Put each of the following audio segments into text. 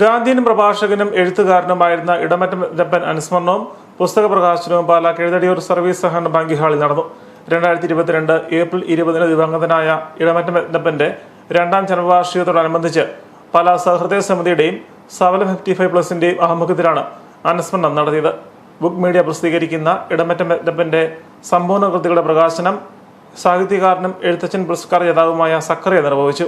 ഗാന്ധിയൻ പ്രഭാഷകനും എഴുത്തുകാരനുമായിരുന്ന ഇടമറ്റപ്പൻ അനുസ്മരണവും പുസ്തക പ്രകാശനവും പാലാ കെഴുതടിയൂർ സർവീസ് സഹകരണ ബാങ്കി ഹാളിൽ നടന്നു. രണ്ടായിരത്തി ഇരുപത്തിരണ്ട് ഏപ്രിൽ ഇരുപതിന് ദിവംഗതനായ ഇടമറ്റപ്പന്റെ രണ്ടാം ജന്മവാർഷികത്തോടനുബന്ധിച്ച് പാലാ സഹൃദയ സമിതിയുടെയും സവല ഫിഫ്റ്റി ഫൈവ് പ്ലസിന്റെയും ആഭിമുഖ്യത്തിലാണ് അനുസ്മരണം നടത്തിയത്. ബുക്ക് മീഡിയ പ്രസിദ്ധീകരിക്കുന്ന ഇടമറ്റപ്പന്റെ സമ്പൂർണ കൃതികളുടെ പ്രകാശനം സാഹിത്യകാരനും എഴുത്തച്ഛൻ പുരസ്കാര ജേതാവുമായ സക്കറിയ നിർവഹിച്ചു.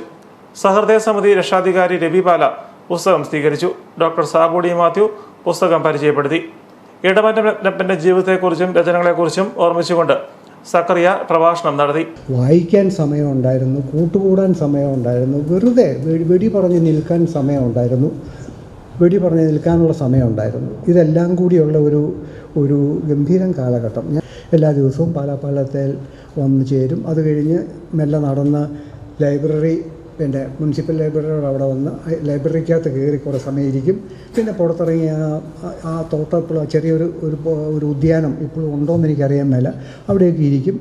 സഹൃദയ സമിതി രക്ഷാധികാരി രവി പാല പുസ്തകം സ്വീകരിച്ചു. ഡോക്ടർ സാബുഡി മാത്യു പുസ്തകം പരിചയപ്പെടുത്തി. ഇടമറ്റപ്പന്റെ ജീവിതത്തെക്കുറിച്ചും രചനകളെക്കുറിച്ചും ഓർമ്മിച്ചുകൊണ്ട് സക്കറിയ പ്രഭാഷണം നടത്തി. വായിക്കാൻ സമയമുണ്ടായിരുന്നു കൂട്ടുകൂടാൻ സമയമുണ്ടായിരുന്നു വെറുതെ വെടി പറഞ്ഞ് നിൽക്കാൻ സമയമുണ്ടായിരുന്നു വെടി പറഞ്ഞ് നിൽക്കാനുള്ള സമയമുണ്ടായിരുന്നു. ഇതെല്ലാം കൂടിയുള്ള ഒരു ഒരു ഗംഭീരം കാലഘട്ടം. ഞാൻ എല്ലാ ദിവസവും പാലാപ്പാലത്തിൽ വന്നു ചേരും. അത് കഴിഞ്ഞ് മെല്ലെ നടന്ന് ലൈബ്രറി പിന്നെ മുനിസിപ്പൽ ലൈബ്രറിയുടെ അവിടെ വന്ന് ലൈബ്രറിക്കകത്ത് കയറി കുറേ സമയം ഇരിക്കും പിന്നെ പുറത്തിറങ്ങി ആ- ആ തോട്ടം ഇപ്പോഴും ചെറിയൊരു ഒരു ഒരു ഉദ്യാനം ഇപ്പോഴും ഉണ്ടോയെന്ന് എനിക്കറിയാൻ മേല. അവിടെയൊക്കെ ഇരിക്കും.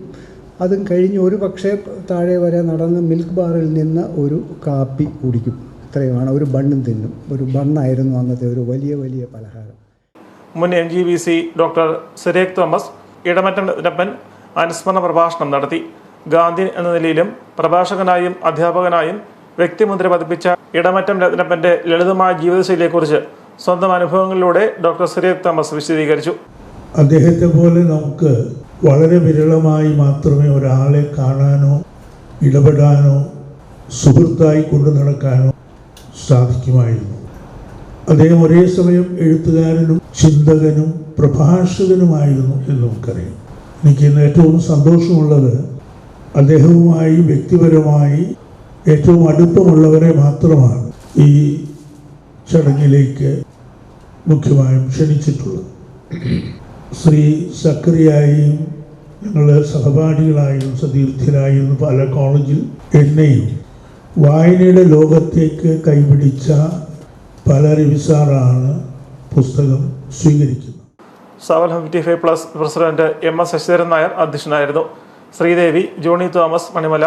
അതും കഴിഞ്ഞ് ഒരു പക്ഷേ താഴെ വരെ നടന്ന് മിൽക്ക് ബാറിൽ നിന്ന് ഒരു കാപ്പി കുടിക്കും. ഇത്രയുമാണ്. ഒരു ബണ്ണും തിന്നും. ഒരു ബണ്ണായിരുന്നു അന്നത്തെ ഒരു വലിയ വലിയ പലഹാരം. മുൻ M G B C doctor Surekh Thomas ഇടമറ്റൻ ഇടമറ്റപ്പൻ അനുസ്മരണ പ്രഭാഷണം നടത്തി. ഗാന്ധി എന്ന നിലയിലും പ്രഭാഷകനായും അധ്യാപകനായും വ്യക്തിമുദ്ര പതിപ്പിച്ച ഇടമറ്റം രത്നപ്പന്റെ ലളിതമായ ജീവിതശൈലിയെക്കുറിച്ച് സ്വന്തം അനുഭവങ്ങളിലൂടെ ഡോക്ടർ സിരേഖ് തോമസ് വിശദീകരിച്ചു. അദ്ദേഹത്തെ പോലെ നമുക്ക് വളരെ വിരളമായി മാത്രമേ ഒരാളെ കാണാനോ ഇടപെടാനോ സുഹൃത്തായി കൊണ്ടു നടക്കാനോ സാധിക്കുമായിരുന്നു. അദ്ദേഹം ഒരേ സമയം എഴുത്തുകാരനും ചിന്തകനും പ്രഭാഷകനുമായിരുന്നു എന്ന് നമുക്കറിയാം. എനിക്ക് ഇന്ന് ഏറ്റവും സന്തോഷമുള്ളത് അദ്ദേഹവുമായി വ്യക്തിപരമായി ഏറ്റവും അടുപ്പമുള്ളവരെ മാത്രമാണ് ഈ ചടങ്ങിലേക്ക് മുഖ്യമായും ക്ഷണിച്ചിട്ടുള്ളത്. ശ്രീ സക്രിയായും ഞങ്ങൾ സഹപാഠികളായും സതീർത്ഥരായും പല കോളേജിൽ എന്നെയും വായനയുടെ ലോകത്തേക്ക് കൈപിടിച്ച പല രവിസാറാണ് പുസ്തകം സ്വീകരിക്കുന്നത്. സാവൽ fifty five plus president M S Sasidharan Nair അധ്യക്ഷനായിരുന്നു. Sridevi Johnny Thomas Manimala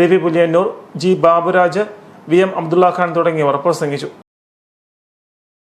Ravi Puliyannoor G Baburaj V M Abdulla Khan തുടങ്ങിയവർ പ്രസംഗിച്ചു.